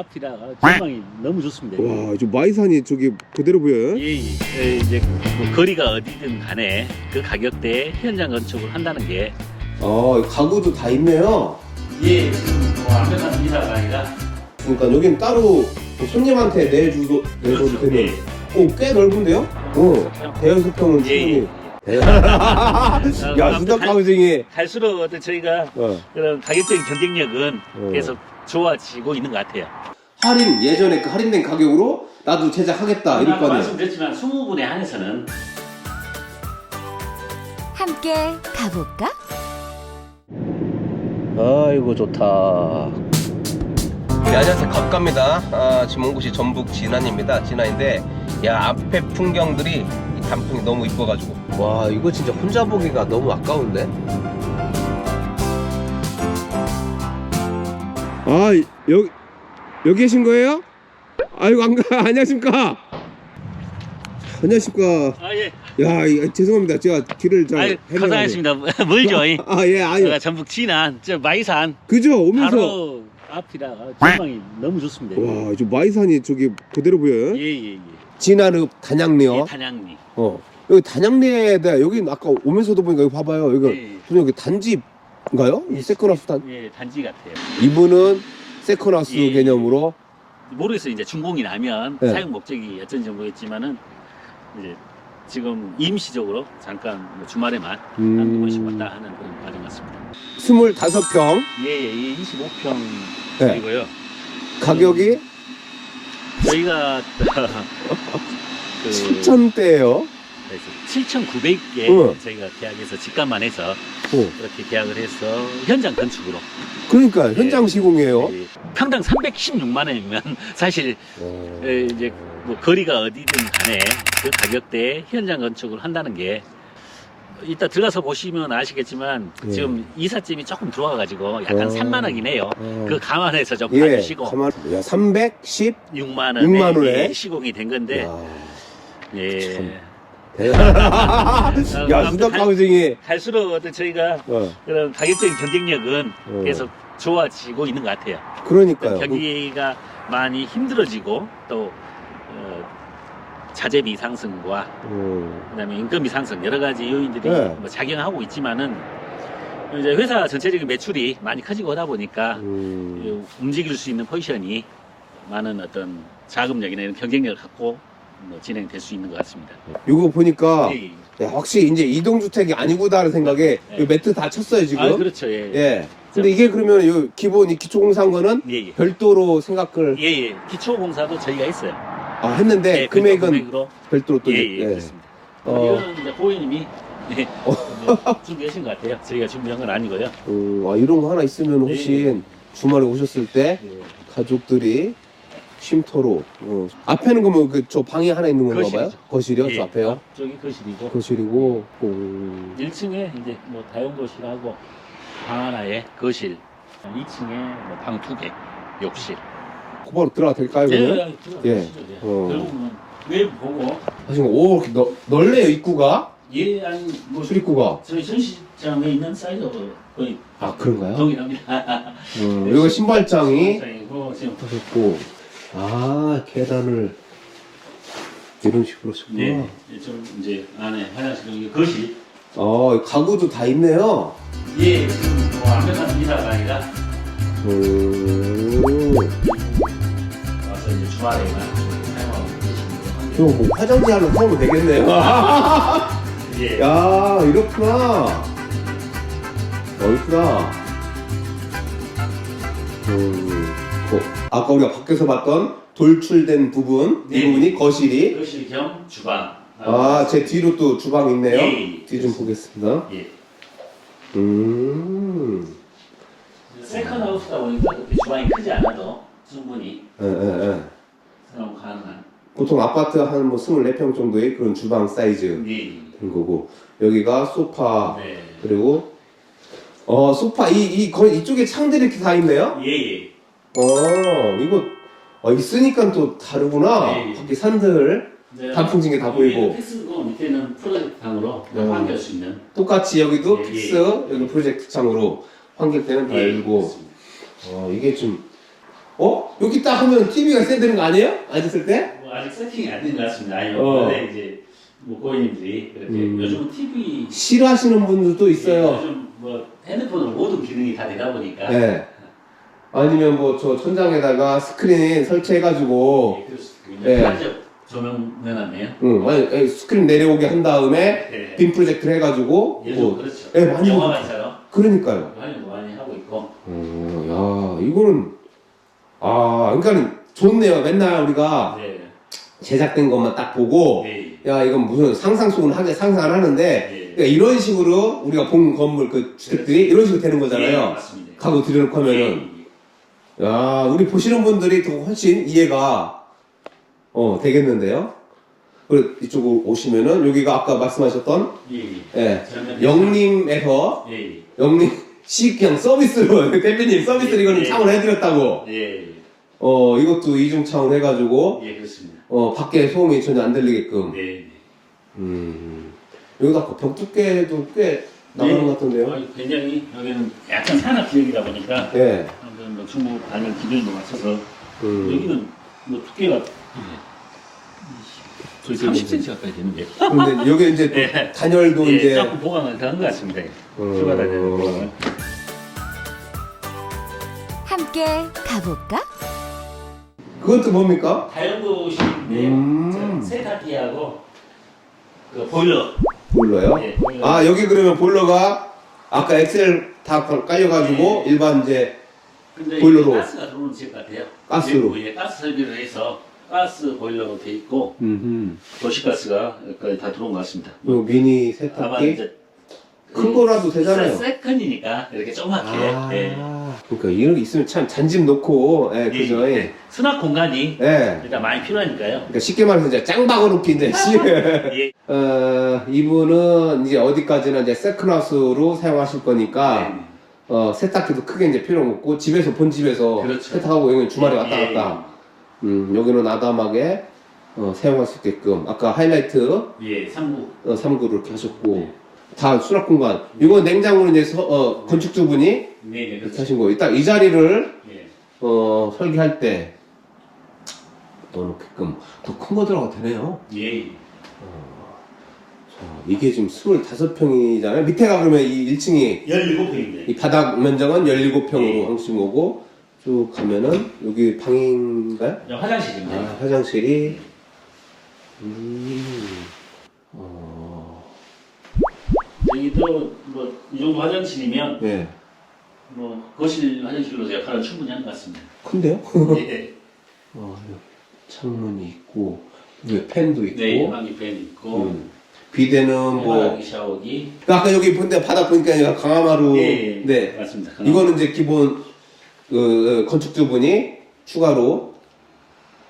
앞이라 전망이 너무 좋습니다. 와, 저 마이산이 저기 그대로 보여요? 예, 예. 에, 이제 뭐 거리가 어디든 간에 그 가격대에 현장 건축을 한다는 게 아, 가구도 다 있네요. 예, 뭐 완벽한 이사가 아니라 그러니까 여긴 따로 손님한테 내주도 내줘도 그렇죠. 되는. 예. 오, 꽤 넓은데요? 어, 대여소평은 예, 예. 충분히. 야, 수덕 가우징이. 갈수록 어떤 저희가 어. 그런 가격적인 경쟁력은 어. 계속 좋아지고 있는 것 같아요. 할인 예전에 그 할인된 가격으로 나도 제작하겠다 이럴 거 아니에요. 말씀드렸지만 20분에 한해서는 함께 가볼까? 아이고 좋다. 네, 안녕하세요. 갑갑니다. 아, 지금 온 곳이 전북 진안입니다. 진안인데, 야 앞에 풍경들이 이 단풍이 너무 이뻐가지고. 와 이거 진짜 혼자 보기가 너무 아까운데. 아 여기 여기 계신 거예요? 아이고 안 가. 안녕하십니까. 안녕하십니까. 아 예, 야 이- 죄송합니다. 제가 길을 잘 아유, 헤매가지고. 고생하셨습니다. 멀죠? 이? 아예 아유. 제가 전북 진안, 저 마이산 그죠 오면서. 바로 앞이라 전망이 너무 좋습니다. 와, 저 마이산이 저기 그대로 보여요? 예, 예, 예. 진안읍 단양리요. 예, 단양리. 어. 여기 단양리에다 여기 아까 오면서도 보니까 여기 봐봐요. 여기 예, 무슨 여기 단지인 가요? 이 세컨하우스 단. 예, 단지 같아요. 이분은 세컨하우스 예. 개념으로 모르겠어요. 이제 준공이 나면 네. 사용 목적이 어쩐지 모르겠지만은 이제 지금 임시적으로 잠깐 뭐 주말에만 음, 번씩 왔다 하는 그런 과정 같습니다. 25평 예, 예, 이 25평 네. 이고요. 가격이 저희가 그 7천대예요. 7,900개 어. 저희가 계약해서 집값만 해서 어. 그렇게 계약을 해서 현장 건축으로 그러니까 현장 시공이에요. 예, 평당 316만 원이면 사실 어. 에, 이제 뭐 거리가 어디든 간에 그 가격대에 현장 건축을 한다는 게 이따 들어가서 보시면 아시겠지만 예. 지금 이삿짐이 조금 들어와가지고 약간 어. 산만하긴 해요. 어. 그 감안해서 좀 예, 봐주시고 가만. 야, 310. 6만 원에, 6만 원에? 예, 시공이 된 건데 야, 예. 참. 야, 수덕 갈- 가우징이. 갈수록 어떤 저희가 어. 그런 가격적인 경쟁력은 어. 계속 좋아지고 있는 것 같아요. 그러니까요. 경기가 많이 힘들어지고 또 어, 자재비 상승과 어. 그다음에 인건비 상승 여러 가지 요인들이 네. 뭐 작용하고 있지만은 이제 회사 전체적인 매출이 많이 커지고 하다 보니까 음. 이 움직일 수 있는 포지션이 많은 어떤 자금력이나 이런 경쟁력을 갖고 뭐 진행될 수 있는 것 같습니다. 이거 보니까 예, 야, 확실히 이제 이동 주택이 아니구나라는 생각에 네. 이 매트 다 쳤어요 지금. 아 그렇죠, 예, 예, 예. 근데 이게 그러면 요 기본 이 기초공사한 거는 예, 예. 별도로 생각을 예, 예. 기초 공사도 저희가 했어요. 아, 했는데 예, 금액은 금액으로 별도로 또 예, 이제- 예, 그렇습니다. 어. 이거는 이제 고객님이 네, 어. 네, 준비하신 것 같아요. 저희가 준비한 건 아니고요. 어, 아, 이런 거 하나 있으면 훨씬 주말에 오셨을 때 예. 가족들이 쉼터로 어. 앞에는 그러면 그 저 방이 하나 있는 건가 봐요? 거실이죠. 거실이요? 예, 저 앞에요? 앞쪽이 거실이고 거실이고 오. 1층에 이제 뭐 다용도실하고 방 하나에 거실, 2층에 뭐방두 개, 욕실. 고바로 들어가 될까요 그러면? 예, 예. 예. 어. 결국은 외부 보고 사실 오 이렇게 넓, 넓네요 입구가 예 아니 뭐 출입구가 저희 전시장에 있는 사이즈가 거의 아 그런가요? 동일합니다. 음, 여기 신발장이 전시장이고 지금 하셨고 아 계단을 이런 식으로 쓰구나. 네, 좀 이제 안에 화장실 여기 거실. 아 가구도 다 있네요. 예, 뭐 완벽한 이사가 아니라 음, 와서 이제 주말에만 사용하고 계시는 이거 뭐 화장지 하나 사면 되겠네요. 예. 야 이렇구나. 넓구나. 음, 어, 아까 우리가 밖에서 봤던 돌출된 부분 이 네. 부분이 거실이 거실 겸 주방. 아 제 뒤로 또 주방 있네요 예, 예. 뒤 좀 보겠습니다 예. 음 세컨 하우스다 보니까 그렇게 주방이 크지 않아도 충분히 예, 예, 예. 사용 가능한. 보통 아파트 한뭐 24평 정도의 그런 주방 사이즈 예. 된 거고 여기가 소파 네. 그리고 어 소파 이 이 거의 이쪽에 창들이 이렇게 다 있네요. 예, 예. 어 이거 어 있으니까 또 다르구나. 네. 밖에 산들 이제 단풍진 게 다 보이고. 텍스고 밑에는 프로젝트 방으로 음. 환기할 수 있는. 똑같이 여기도 예, 픽스 예. 여기 프로젝트 창으로 환기때는 예, 그렇습니다. 어 이게 좀 어? 여기 딱 하면 TV가 되는 거 아니에요? 앉았을 때? 뭐 아직 세팅이 안 된 것 같습니다. 아니, 어. 원래 이제 뭐 고객님들이 그렇게 음. 요즘 TV 싫어하시는 분들도 있어요. 요즘 뭐 핸드폰으로 모든 기능이 다 되다 보니까 네. 아니면 뭐 저 천장에다가 스크린 설치해가지고, 예, 네. 조명 내놨네요. 응, 아니, 아니, 스크린 내려오게 한 다음에 네. 빔 프로젝트를 해가지고, 요즘 뭐, 그렇죠. 예, 많이 영화관처럼 그러니까요. 활용도 많이 하고 있고 어, 야, 이거는, 아, 그러니까 좋네요. 맨날 우리가 네. 제작된 것만 딱 보고, 네. 야, 이건 무슨 상상 속은 하게 상상을 하는데, 네. 그러니까 이런 식으로 우리가 본 건물 그 주택들이 이런 식으로 되는 예, 거잖아요. 맞습니다. 가구 들여놓고 하면은. 예, 야, 우리 보시는 분들이 더 훨씬 이해가, 어, 되겠는데요? 그리고 이쪽으로 오시면은, 여기가 아까 말씀하셨던, 예, 예. 예, 영림에서, 예, 예. 영림, 시 그냥 서비스로, 대표님 서비스 로 이거는 예. 창을 해드렸다고, 예, 어, 이것도 이중 창을 해가지고, 예, 그렇습니다. 어, 밖에 소음이 전혀 안 들리게끔, 네, 네. 음, 아까 벽 두께도 꽤 나가는 예. 것 같던데요? 어, 굉장히 여기는 약간 산업 지역이다 보니까 예, 한번 뭐 중국 관련 기준도 맞춰서 음. 여기는 뭐 두께가 예. 거의 30cm 가까이 되는데. 근데 여기 이제 또 예. 단열도 예, 이제, 조금 보강을 더 한 것 같습니다. 음. 추가 단열 보강을. 함께 가볼까? 그것도 뭡니까? 다용도실인데요. 음. 세탁기하고 그 보일러. 보일러요? 예. 아 여기 그러면 보일러가 아까 엑셀 다 깔려가지고 네. 일반 이제 근데 보일러로. 가스가 들어오는 집 같아요. 가스로. 예, 가스 설비를 해서 가스 보일러로 돼 있고 음흠. 도시가스가 여기까지 다 들어온 것 같습니다. 요 미니 아마 세탁기 이제 큰 거라도 되잖아요. 세- 세컨이니까 이렇게 조그맣게 아, 예. 그러니까 이런 게 있으면 참 잔집 놓고, 예, 그죠? 예, 예. 예. 수납 공간이 예. 일단 많이 필요하니까요. 그러니까 쉽게 말해서 이제 짱박아 놓기 이제 씨. 예. 어, 이분은 이제 어디까지나 이제 세컨하우스로 사용하실 거니까 네. 어, 세탁기도 크게 이제 필요 없고 집에서 본 집에서 그렇죠. 세탁하고 여기 주말에 왔다 예, 갔다. 음, 여기는 아담하게 어, 사용할 수 있게끔 아까 하이라이트 예, 상부. 어, 3구를 이렇게 하셨고 다 수납 공간. 이거 냉장고는 이제 서- 어, 건축주분이 네, 네, 그렇죠. 하신 거예요. 딱 이 자리를 예. 어, 설계할 때 넣어놓게끔 더 큰 거 들어가 되네요. 예. 자, 이게 지금 25평이잖아요. 밑에가 그러면 이 1층이 17평인데. 이 바닥 면적은 17평으로 네. 하신 거고 쭉 가면은 여기 방인가요? 화장실입니다. 아, 화장실이 음. 어. 저기도 뭐 이 정도 화장실이면 네. 뭐 거실 화장실로 역할은 충분히 한것 같습니다. 큰데요? 예. 어, 창문이 있고 위에 팬도 있고 네, 방이 팬 있고 음. 비대는 뭐 해바라기 샤워기. 아까 여기 본데 바닥 보니까 강화마루 예, 예. 네 맞습니다. 이거는 이제 기본 그 건축주분이 추가로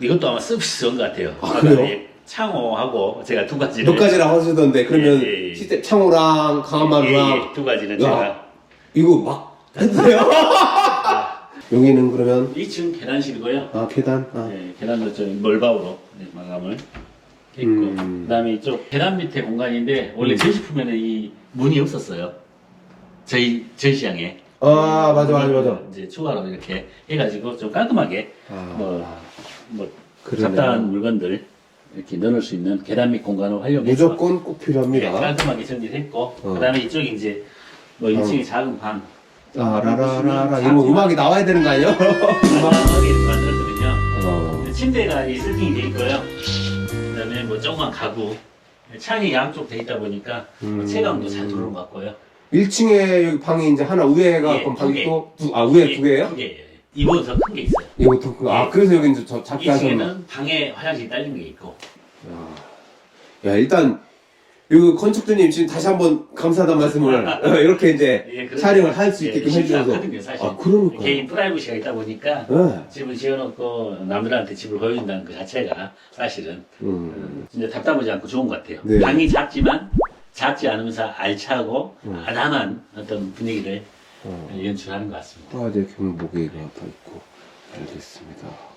이것도 아마 서비스인 것 같아요. 아, 그래요? 예, 창호하고 제가 두 가지를 몇 가지라고 하시던데 그러면 예, 예. 시스템 창호랑 강화마루랑 예, 예, 두 가지는 야. 제가 이거 막 해주세요. 여기는 그러면 2층 계단실이고요. 아 계단 아. 네, 계단도 좀 멀바우로 네, 마감을 했고 음. 그다음에 이쪽 계단 밑에 공간인데 원래 음. 전시품에는 이 문이 없었어요. 저희 전시장에 아 맞아 맞아 맞아. 이제 추가로 이렇게 해가지고 좀 깔끔하게 아, 뭐, 뭐 그러네요. 잡다한 물건들 이렇게 넣을 수 있는 계단 밑 공간을 활용해서 무조건 꼭 네, 필요합니다. 깔끔하게 정리를 했고 어. 그다음에 이쪽이 이제 뭐 2층이 작은 방아 라라라라 이거 음악이 나와야 되는 거 아니에요? 간단하게 만들었거든요. 어. 침대가 이 세팅이 돼 있고요. 그다음에 뭐 조그만 가구, 창이 양쪽 돼 있다 보니까 음. 체감도 잘 들어오는 것 같고요. 1층에 여기 방이 이제 하나 위에가 예, 그럼 두 방이 개. 또 두, 아 위에 두 개예요? 두 개예요. 이보다 더 큰 게 있어요. 이거부터 그, 아 예. 그래서 여기 이제 저 작게 하셨나? 2층에는 방에 화장실 딸린 게 있고. 야 일단 이 건축주님 지금 다시 한번 감사하다는 말씀을 어, 이렇게 이제 예, 그렇죠. 촬영을 할 수 있게끔 예, 쉽지 해주셔서 않거든요, 사실. 아 그러니까 개인 프라이버시가 있다 보니까 네. 집을 지어놓고 남들한테 집을 보여준다는 그 자체가 사실은 음. 진짜 답답하지 않고 좋은 것 같아요. 네. 방이 작지만 작지 않으면서 알차고 음. 아담한 어떤 분위기를 어. 연출하는 것 같습니다. 화재 경보기가 더 있고 알겠습니다.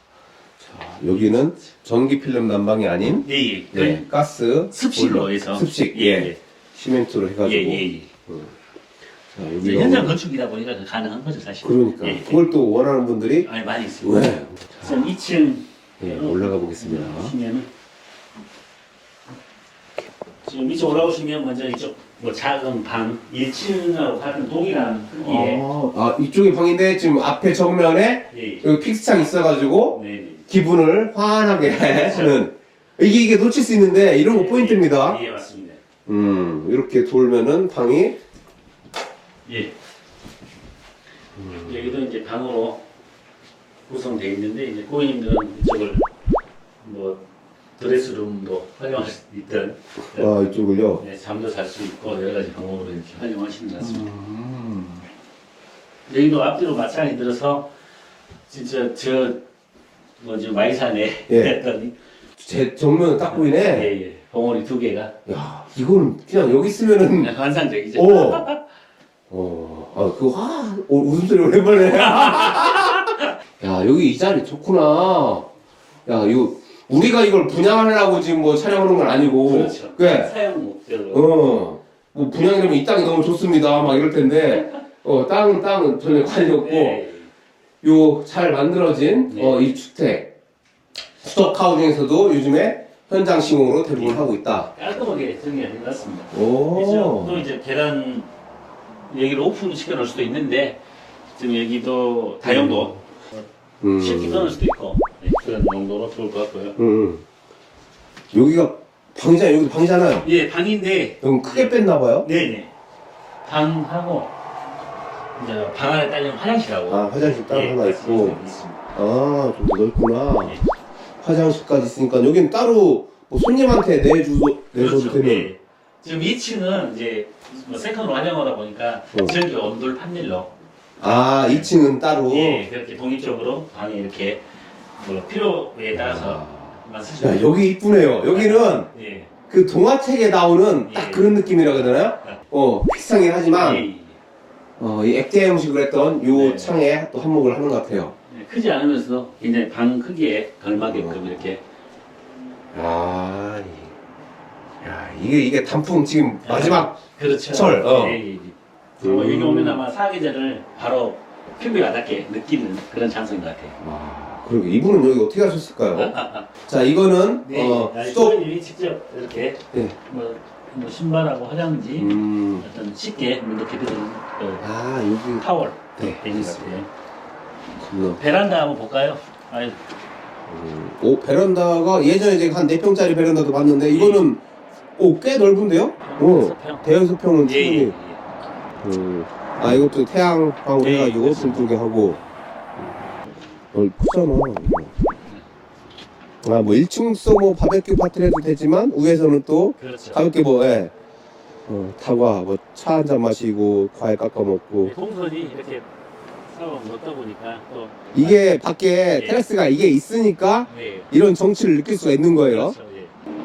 자 여기는 전기 필름 난방이 아닌 예, 예. 네, 가스 습식으로 보일러. 해서 습식 예, 예, 예. 시멘트로 예, 해가지고 예, 예. 자, 이제 여기가 현장 건축이다 보니까 그 가능한 거죠 사실. 그러니까 예, 그걸 또 원하는 분들이 예. 아니 많이 있습니다. 네. 우선 2층 네, 올라가 보겠습니다. 보시면은 지금 이쪽 올라오시면 먼저 이쪽 뭐 작은 방 1층하고 같은 동일한 크기의 아, 아, 이쪽이 방인데 지금 앞에 정면에 예. 여기 픽스창 있어가지고 네. 네. 기분을 환하게 하는 이게 이게 놓칠 수 있는데 이런 거 포인트입니다. 예, 맞습니다. 음 이렇게 돌면은 방이 예. 여기도 이제 방으로 구성되어 있는데 이제 고객님들은 이쪽을 뭐 드레스룸도 활용할 수 있던 아 이쪽을요. 네, 잠도 잘 수 있고 여러 가지 방법으로 이렇게 활용하시는 것 같습니다. 여기도 앞뒤로 마찬가지 들어서 진짜 저 뭐지 마이산에 예. 했더니 제 정면 딱 보이네. 예, 예. 봉오리 두 개가 야 이거는 그냥 여기 있으면은 환상적이죠. 오. 어, 아, 그, 와, 어, 웃음소리 오랜만에. 야, 여기 이 자리 좋구나. 야, 이거, 우리가 이걸 분양하려고 지금 뭐 촬영하는 건 아니고. 그렇죠. 그래. 사용 목적으로. 어, 뭐 분양이라면 이 땅이 너무 좋습니다. 막 이럴 텐데, 어, 땅은 땅은 전혀 관리 없고, 예. 요 잘 만들어진, 네. 어, 이 주택. 수덕 하우징에서도 요즘에 현장 시공으로 대부분 하고 있다. 깔끔하게 정리가 된것 같습니다. 오. 그렇죠. 또 이제 계단 여기를 오픈 시켜 놓을 수도 있는데 지금 여기도 다용도 음. 쉽게 끊을 수도 있고 네, 그런 용도로 좋을 것 같고요. 음, 음. 여기가 방이잖아요. 여기 방이잖아요. 예, 방인데 너무 크게 뺐나 봐요. 네네 방하고 이제 방 안에 딸린 화장실하고 아 화장실 따로 예, 하나 있고. 있습니다. 아, 좀더 넓구나. 예. 화장실까지 있으니까 여긴 따로 뭐 손님한테 내주도 내줘도 그렇죠. 되는. 예. 지금 2층은 이제 뭐 세컨으로 활용하다 보니까 어. 전기 온돌 판넬로 아, 2층은 따로. 예, 그렇게 독립적으로 방에 이렇게 뭐 필요에 따라서 만 쓰시면 야, 여기 이쁘네요. 여기는 예. 그 동화책에 나오는 딱 예. 그런 느낌이라 그러잖아요. 어, 비슷하긴 하지만 예, 예. 어, 이 액체 형식으로 했던 요 네. 창에 또 한몫을 하는 것 같아요. 예, 크지 않으면서도 굉장히 방 크기에 걸맞게끔 어. 이렇게 아, 이- 야, 이게 이게 단풍 지금 마지막 그렇죠. 철, 어. 예, 예, 예. 어, 여기 오면 아마 사계절을 바로 피부에 와닿게 느끼는 그런 장소인 것 같아요. 와, 그리고 이분은 여기 어떻게 하셨을까요? 자, 이거는 네, 어, 아, 수도 소장님이 직접 이렇게 네. 뭐, 뭐 신발하고 화장지 음. 어떤 쉽게 되는 그 아, 여기 타월 네, 되는 것 같아요. 겁나. 베란다 한번 볼까요? 아유, 음, 오, 베란다가 예전에 제가 한 4평짜리 베란다도 봤는데 이거는 오, 꽤 넓은데요? 오, 서평. 대여소평은 예, 예, 충분히 예. 음, 아, 이것도 태양광으로 예, 해가지고 그렇습니다. 불 끄게 하고 어, 크잖아. 아, 뭐 1층서 뭐 바베큐 파티를 해도 되지만 위에서는 또 그렇죠. 가볍게 뭐 예. 어, 다과 뭐 차 한 잔 마시고 과일 깎아 먹고 네, 동선이 이렇게 넣다 보니까 또 이게 밖에 예. 테라스가 이게 있으니까 네. 이런 정취를 느낄 수가 있는 거예요. 그렇죠.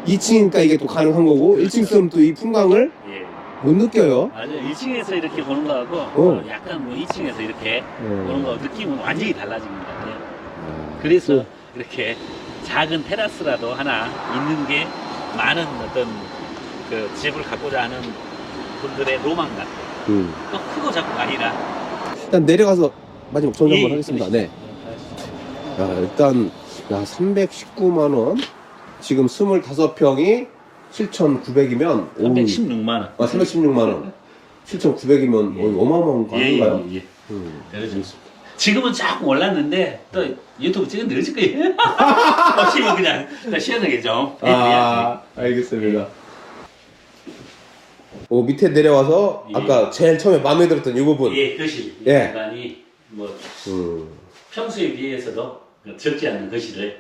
예. 2층이니까 이게 또 가능한 거고 1층서는 또 이 풍광을 예. 못 느껴요. 맞아요. 1층에서 이렇게 보는 거하고 어. 어, 약간 뭐 2층에서 이렇게 음. 보는 거 느낌은 완전히 달라집니다. 예. 그래서 이렇게 작은 테라스라도 하나 있는 게 많은 어떤 그 집을 갖고자 하는 분들의 로망 같아요. 음. 또 크고 작고가 아니라 일단 내려가서 마지막 정리 한번 예, 하겠습니다. 그러시죠. 네. 야, 일단 야 319만 원. 지금 25평이 7,900이면 316만 원. 아 316만 원. 7,900이면 예. 어마어마한 거 예, 아닌가요? 예, 예. 음. 그러죠. 지금은 조금 올랐는데 또 유튜브 찍은 늘어질 거예요. 없이면 그냥 또 시원하게 좀 해드려야지. 아, 알겠습니다. 오, 밑에 내려와서 예. 아까 제일 처음에 마음에 들었던 이 부분. 예, 거실. 이 예. 공간이 뭐 음. 평소에 비해서도 적지 않은 거실을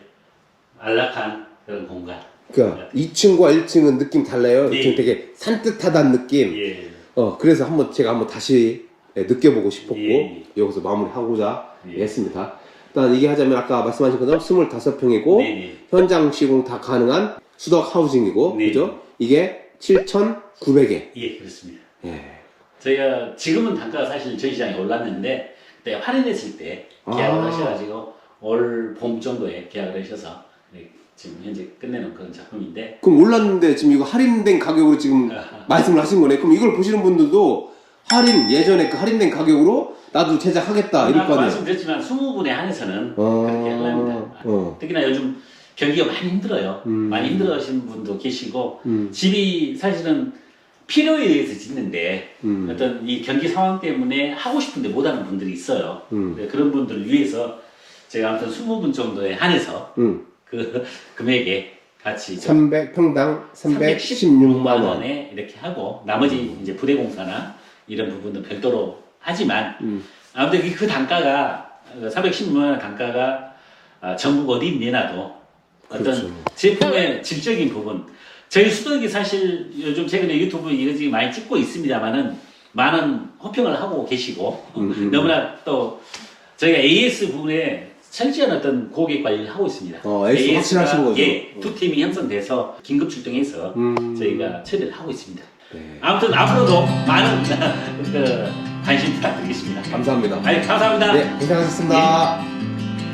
안락한 그런 공간. 그러니까 2층과 1층은 느낌 달라요. 예. 2층 되게 산뜻하다는 느낌. 예. 어, 그래서 한번 제가 한번 다시 예, 느껴보고 싶었고 예. 여기서 마무리하고자 예. 했습니다. 일단 얘기 하자면 아까 말씀하신 것처럼 25평이고 네네. 현장 시공 다 가능한 수덕 하우징이고 네. 그죠? 이게 7,900에. 예, 그렇습니다. 예. 저희가 지금은 단가가 사실 저희 시장에 올랐는데 그때 할인했을 때 계약을 아. 하셔가지고 올 봄 정도에 계약을 하셔서 네, 지금 현재 끝내는 그런 작품인데 그럼 올랐는데 지금 이거 할인된 가격으로 지금 말씀을 하신 거네. 그럼 이걸 보시는 분들도 할인 예전에 그 할인된 가격으로 나도 제작하겠다 이럴 거 아까 아니에요. 말씀드렸지만 20분에 한해서는 어, 그렇게 하려합니다. 어. 특히나 요즘 경기가 많이 힘들어요. 음. 많이 힘들어하시는 분도 계시고 음. 집이 사실은 필요에 의해서 짓는데 음. 어떤 이 경기 상황 때문에 하고 싶은데 못하는 분들이 있어요. 음. 네, 그런 분들을 위해서 제가 아무튼 20분 정도에 한해서 음. 그 금액에 같이 좀 300 평당 316만 원. 원에 이렇게 하고 나머지 이제 부대공사나 이런 부분은 별도로 하지만 음. 아무튼 그- 그 단가가 416만 원 단가가 아, 전국 어디 내놔도 어떤 그렇죠. 제품의 질적인 부분 저희 수덕이 사실 요즘 최근에 유튜브 이것저것 많이 찍고 있습니다만은 많은 호평을 하고 계시고 음, 음. 너무나 또 저희가 AS 부분에 철저한 어떤 고객 관리를 하고 있습니다. 어, AS 가 확실하신 거죠? 예, 두 팀이 형성돼서 긴급 출동해서 음. 저희가 처리를 하고 있습니다. 네. 아무튼 앞으로도 많은 그 관심 부탁드리겠습니다. 감사합니다. 아니, 감사합니다. 네, 고생하셨습니다.